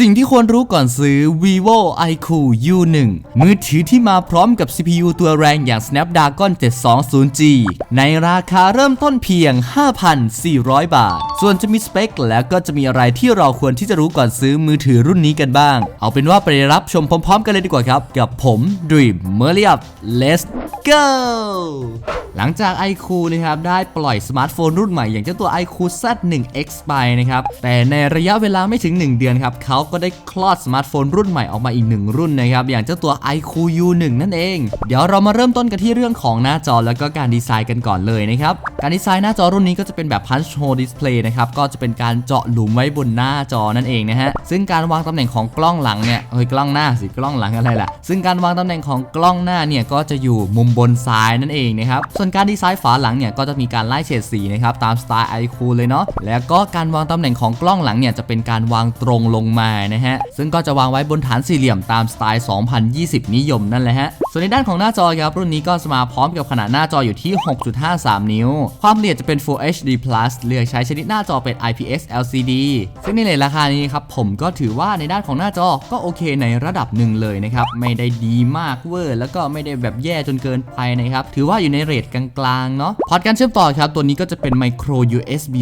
สิ่งที่ควรรู้ก่อนซื้อ vivo iQ U1 มือถือที่มาพร้อมกับ CPU ตัวแรงอย่าง Snapdragon 720G ในราคาเริ่มต้นเพียง 5,400 บาท ส่วนจะมีสเปคแล้วก็จะมีอะไรที่เราควรที่จะรู้ก่อนซื้อมือถือรุ่นนี้กันบ้าง เอาเป็นว่าไปรับชมพร้อมๆ กันเลยดีกว่าครับ กับผม Dream m e r l i u p Let's go หลังจาก iQ นะครับได้ปล่อยสมาร์ทโฟนรุ่นใหม่อย่างเจ้าตัว iQ Z1X ไปนะครับแต่ในระยะเวลาไม่ถึง 1 เดือนครับเขาก็ได้คลอดสมาร์ทโฟนรุ่นใหม่ออกมาอีก1รุ่นนะครับ อย่างเจ้าตัว iQ U1 นั่นเอง เดี๋ยวเรามาเริ่มต้นกันที่เรื่องของหน้าจอแล้วก็การดีไซน์กันก่อนเลยนะครับ การดีไซน์หน้าจอรุ่นนี้ก็จะเป็นแบบ punch hole display นะครับ ก็จะเป็นการเจาะหลุมไว้บนหน้าจอนั่นเองนะฮะ ซึ่งการวางตำแหน่งของกล้องหลังเนี่ย เฮ้ยกล้องหน้าสิกล้องหลังอะไรล่ะ ซึ่งการวางตำแหน่งของกล้องหน้าเนี่ยก็จะอยู่มุมบนซ้ายนั่นเองนะครับ ส่วนการดีไซน์ฝาหลังเนี่ยก็จะมีการไล่เฉดสีนะครับตามสไตล์ iQ เลยเนาะ แล้วก็การวางตำแหน่งของกล้องหลังเนี่ยจะเป็นการวางตรงลงมานะฮะซึ่งก็จะวางไว้บนฐานสี่เหลี่ยมตามสไตล์ 2020 นิยมนั่นแหละฮะ ส่วนในด้านของหน้าจอครับรุ่นนี้ก็จะมาพร้อมกับขนาดหน้าจออยู่ที่ 6.53 นิ้ว ความละเอียดจะเป็น Full HD Plus เลือกใช้ชนิดหน้าจอเป็น IPS LCD ซึ่งในเลทราคานี้ครับผมก็ถือว่าในด้านของหน้าจอก็โอเคในระดับหนึ่งเลยนะครับไม่ได้ดีมากเวอร์ แล้วก็ไม่ได้แบบแย่จนเกินไปนะครับถือว่าอยู่ในเรทกลางๆเนาะพอร์ตการเชื่อมต่อครับตัวนี้ก็จะเป็น Micro USB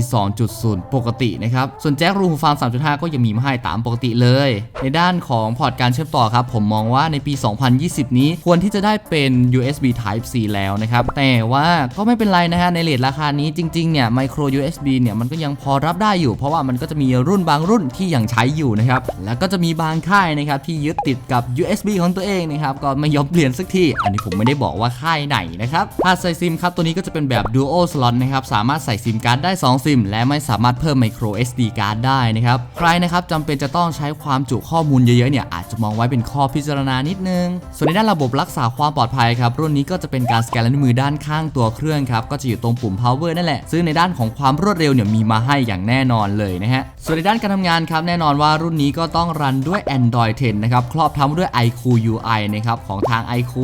2.0 ปกตินะครับส่วนแจ็ครูหูฟัง 3.5 ก็ยังมีมาให้ตามปกติเลย ในด้านของพอร์ตการเชื่อมต่อครับผมมองว่าในปี 2020 นี้ควรที่จะได้เป็น USB Type C แล้วนะครับ แต่ว่าก็ไม่เป็นไรนะฮะในเรทราคานี้จริงๆเนี่ย Micro USB เนี่ยมันก็ยังพอรับได้อยู่ เพราะว่ามันก็จะมีรุ่นบางรุ่นที่ยังใช้อยู่นะครับ แล้วก็จะมีบางค่ายนะครับที่ยึดติดกับ USB ของตัวเองนะครับก็ไม่ยอมเปลี่ยนสักทีอันนี้ผมไม่ได้บอกว่าค่ายไหนนะครับถ้าใส่ซิมครับตัวนี้ก็จะเป็นแบบ Dual Slot นะครับสามารถใส่ซิมการ์ดได้ 2 ซิม และไม่สามารถเพิ่ม Micro SD card ได้นะครับใครนะครับจำเป็นจะต้องใช้ความจุข้อมูลเยอะๆเนี่ยอาจจะมองไว้เป็นข้อพิจารณานิดนึง ส่วนในด้านระบบรักษาความปลอดภัยครับรุ่นนี้ก็จะเป็นการสแกนลายนิ้วมือด้านข้างตัวเครื่องครับก็จะอยู่ตรงปุ่ม power นั่นแหละซึ่งในด้านของความรวดเร็วเนี่ยมีมาให้อย่างแน่นอนเลยนะฮะ ส่วนในด้านการทำงานครับแน่นอนว่ารุ่นนี้ก็ต้องรันด้วย Android 10 นะครับ ครอบทั้งด้วย iQ UI นะครับ ของทาง iQ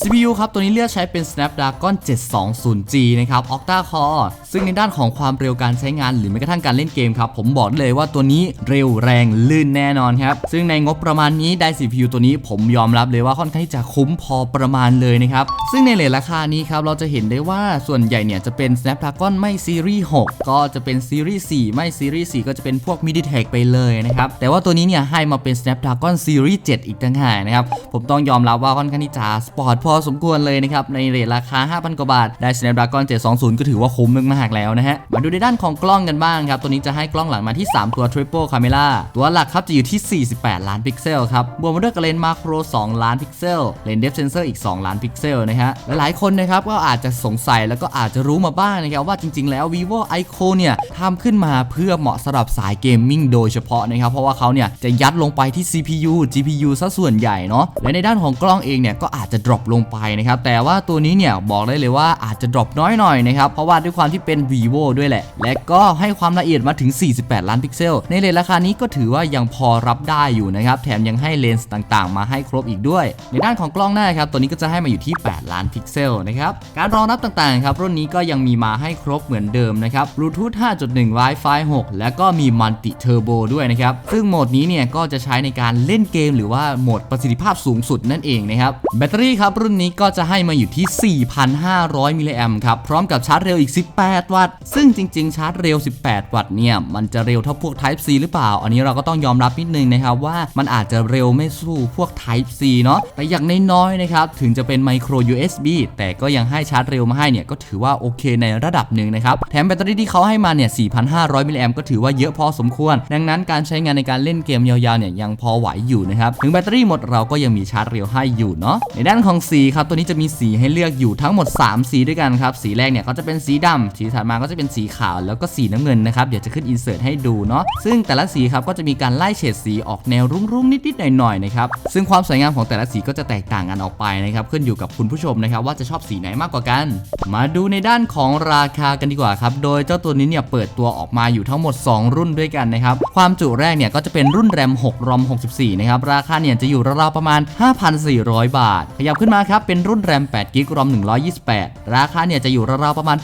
CPU ครับ ตัวนี้เลือกใช้เป็น Snapdragon 720G นะครับ Octa Core ซึ่งในด้านของความเร็วการใช้งานหรือแม้กระทั่งการเล่นเกมครับ ผมบอกเลยว่าตัวนี้เร็วแรงลื่นแน่นอนครับ ซึ่งในงบประมาณนี้ได้ CPU ตัวนี้ผมยอมรับเลยว่าค่อนข้างที่จะคุ้มพอประมาณเลยนะครับซึ่งในเลทราคานี้ครับเราจะเห็นได้ว่าส่วนใหญ่เนี่ยจะเป็น Snapdragon ไม่ซีรีส์6ก็จะเป็นซีรีส์4ไม่ซีรีส์4ก็จะเป็นพวก MediaTek ไปเลยนะครับ แต่ว่าตัวนี้เนี่ยให้มาเป็น Snapdragon ซีรีส์7อีกต่างหากนะครับ ผมต้องยอมรับว่าค่อนข้างที่จะสปอร์ตพอสมควรเลยนะครับ ในเรทราคา 5,000 กว่าบาท ได้ Snapdragon 720 ก็ถือว่าคุ้มมากๆแล้วนะฮะ มาดูในด้านของกล้องกันบ้างครับ ตัวนี้จะให้กล้องหลังมาที่ 3 ตัว Triple Camera ตัวหลักครับจะอยู่ที่ 48 ล้านพิกเซลครับ บวกมาด้วยกับเลนส์มาโคร 2 ล้านพิกเซล เลนส์เดฟเซนเซอร์อีก 2 ล้านพิกเซลนะฮะ หลายๆคนนะครับก็อาจจะสงสัยแล้วก็อาจจะรู้มาบ้างนะครับว่าจริง ๆ แล้ว vivo iQOO เนี่ยทำขึ้นมาเพื่อเหมาะสำหรับสายเกมมิ่งโดยเฉพาะนะครับ เพราะว่าเขาเนี่ยจะยัดลงไปที่ CPU GPU ซะส่วนใหญ่เนาะ และในด้านของกล้องเองเนี่ยก็อาจจะดรอปลงไปนะครับ แต่ว่าตัวนี้เนี่ยบอกได้เลยว่าอาจจะดรอปน้อยหน่อยนะครับ เพราะว่าด้วยความที่เป็น vivo ด้วยแหละ และก็ให้ความละเอียดมาถึง 48 ล้านพิกเซล ในเลนราคานี้ก็ถือว่ายังพอรับได้อยู่นะครับ แถมยังให้เลนส์ต่างๆ มาให้ครบอีกด้วย ในด้านของกล้องหน้าครับตัวนี้ก็จะให้มาอยู่ที่ 8 ล้านพิกเซลนะครับ การรองรับต่างๆครับรุ่นนี้ก็ยังมีมาให้ครบเหมือนเดิมนะครับ Bluetooth 5.1 Wi-Fi 6 แล้วก็มี Multi Turbo ด้วยนะครับ ซึ่งโหมดนี้เนี่ยก็จะใช้ในการเล่นเกมหรือว่าโหมดประสิทธิภาพสูงสุดนั่นเองนะครับ แบตเตอรี่ครับ รุ่นนี้ก็จะให้มาอยู่ที่ 4,500 มิลลิแอมครับ พร้อมกับชาร์จเร็วอีก 18 วัตต์ ซึ่งจริง ๆ ชาร์จเร็ว 18 วัตต์เนี่ยมันจะเร็วเท่าพวก Type C หรือเปล่า อันนี้เราก็ต้องยอมรับนิดนึงนะครับว่ามันอาจจะเร็วไม่สู้พวก Type C เนาะแต่อย่างน้อยๆนะครับถึงจะเป็น Micro USB แต่ก็ยังให้ชาร์จเร็วมาให้เนี่ยก็ถือว่าโอเคในระดับหนึ่งนะครับแถมแบตเตอรี่ที่เขาให้มาเนี่ย4,500 มิลลิแอมก็ถือว่าเยอะพอสมควร ดังนั้นการใช้งานในการเล่นเกมยาวๆเนี่ยยังพอไหวอยู่นะครับ ถึงแบตเตอรี่หมดเราก็ยังมีชาร์จเร็วให้อยู่เนาะ ในด้านของสีครับตัวนี้จะมีสีให้เลือกอยู่ทั้งหมด 3 สีด้วยกันครับ สีแรกเนี่ยก็จะเป็นสีดำสีถัดมาก็จะเป็นสีขาวแล้วก็สีน้ำเงินนะครับ เดี๋ยวจะขึ้นอินเสิร์ตให้ดูเนาะ ซึ่งแต่ละสีครับก็จะมีการไล่เฉดสีออกแนวรุ้งๆนิดดๆหน่อยๆนะครับซึ่งความสวยงามของแต่ละสีก็จะแตกต่างกันออกไปนะครับขึ้นอยู่กับคุณผู้ชมนะครับว่าจะชอบสีไหนมากกว่ากัน มาดูในด้านของราคากันดีกว่าครับโดยเจ้าตัวนี้เนี่ยเปิดตัวออกมาอยู่ทั้งหมด 2 รุ่นด้วยกันนะครับ ความจุแรกเนี่ยก็จะเป็นรุ่นแรม6รอม64 นะครับ ราคาเนี่ยจะอยู่ราวๆประมาณ 5,400 บาท ขยับขึ้นมาครับ เป็นรุ่นแรม8กิกรอม128 ราคาเนี่ยจะอยู่ราวๆประมาณ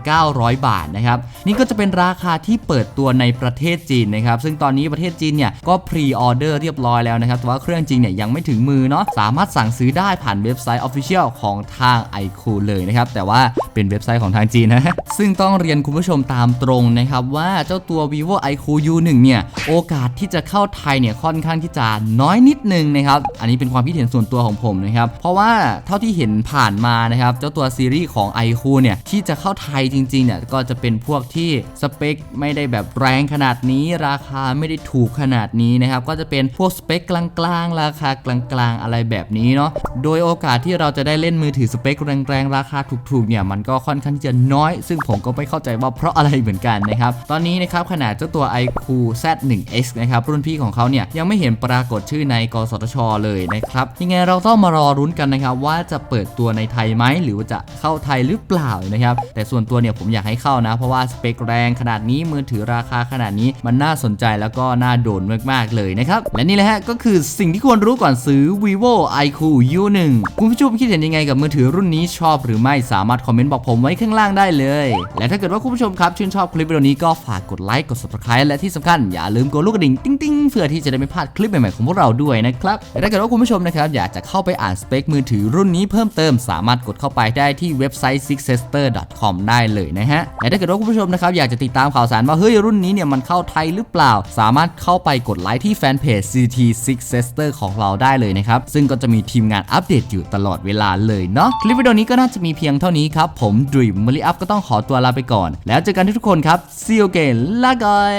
8,900 บาทนะครับ นี่ก็จะเป็นราคาที่เปิดตัวในประเทศจีนนะครับ ซึ่งตอนนี้ประเทศจีนเนี่ยก็พรีออเดอร์เรียบร้อยแล้วนะครับ แต่ว่าเครื่องจริงเนี่ยยังไม่ถึงมือเนาะ สามารถสั่งซื้อได้ผ่านเว็บไซต์ Official ของทาง iQOO เลยนะครับ แต่ว่าเป็นเว็บไซต์ของทางจีนนะ ซึ่งต้องเรียนคุณผู้ชมตามตรงนะครับว่าเจ้าตัว vivo iQOO U1 เนี่ยโอกาสที่จะเข้าไทยเนี่ยค่อนข้างที่จะน้อยนิดนึงนะครับอันนี้เป็นความคิดเห็นส่วนตัวของผมนะครับเพราะว่าเท่าที่เห็นผ่านมานะครับเจ้าตัวซีรีส์ของ IQ เนี่ยที่จะเข้าไทยจริงๆเนี่ยก็จะเป็นพวกที่สเปคไม่ได้แบบแรงขนาดนี้ ราคาไม่ได้ถูกขนาดนี้นะครับก็จะเป็นพวกสเปคกลางๆ ราคากลางๆ อะไรแบบนี้เนาะโดยโอกาสที่เราจะได้เล่นมือถือสเปคแรงๆ ราคาถูกๆเนี่ยมันก็ค่อนข้างที่จะน้อย ซึ่งผมก็ไม่เข้าใจว่าเพราะอะไรเหมือนกันนะครับตอนนี้นะครับขนาดเจ้าตัว iQOO Z1X นะครับ รุ่นพี่ของเขาเนี่ยยังไม่เห็นปรากฏชื่อในกสทช เลยนะครับ ยังไงเราต้องมารอรุ้นกันนะครับ ว่าจะเปิดตัวในไทยไหม หรือว่าจะเข้าไทยหรือเปล่านะครับ แต่ส่วนตัวเนี่ยผมอยากให้เข้านะ เพราะว่าสเปคแรงขนาดนี้มือถือราคาขนาดนี้มันน่าสนใจแล้วก็น่าโดนมากๆเลยนะครับ และนี่แหละฮะก็คือสิ่งที่ควรรู้ก่อนซื้อ vivo iQOO U1 คุณผู้ชมคิดเห็นยังไงกับมือถือรุ่นนี้ชอบหรือไม่สามารถคอมเมนต์บอกผมไว้ข้างล่างได้เลย และถ้าเกิดว่าคุณผู้ชมครับชื่นชอบคลิปวิดีโอนี้ก็ฝากกดไลค์กด subscribe และที่สำคัญอย่าลืมกดลูกกระดิ่งติ๊งๆ เพื่อที่จะได้ไม่พลาดคลิปใหม่ๆของพวกเราด้วยนะครับและถ้าเกิดว่าคุณผู้ชมนะครับอยากจะเข้าไปอ่านสเปคมือถือรุ่นนี้เพิ่มเติม สามารถกดเข้าไปได้ที่เว็บไซต์ sixester.com ได้เลยนะฮะและถ้าเกิดว่าคุณผู้ชมนะครับอยากจะติดตามข่าวสารว่าเฮ้ยรุ่นนี้เนี่ยมันเข้าไทยหรือเปล่า สามารถเข้าไปกดไลค์ที่แฟนเพจ CT Sixester ของเราได้เลยนะครับซึ่งก็จะมีทีมงานอัปเดตอยู่ตลอดเวลาเลยเนาะคลิปวิดีโอนี้ก็น่าจะมีเพียงเท่านี้ครับผมดรีมม l ลิอัพก็ต้องขอตัวลาไปก่อน แล้วเจอกันทุกคนครับ see you again ลาก่อย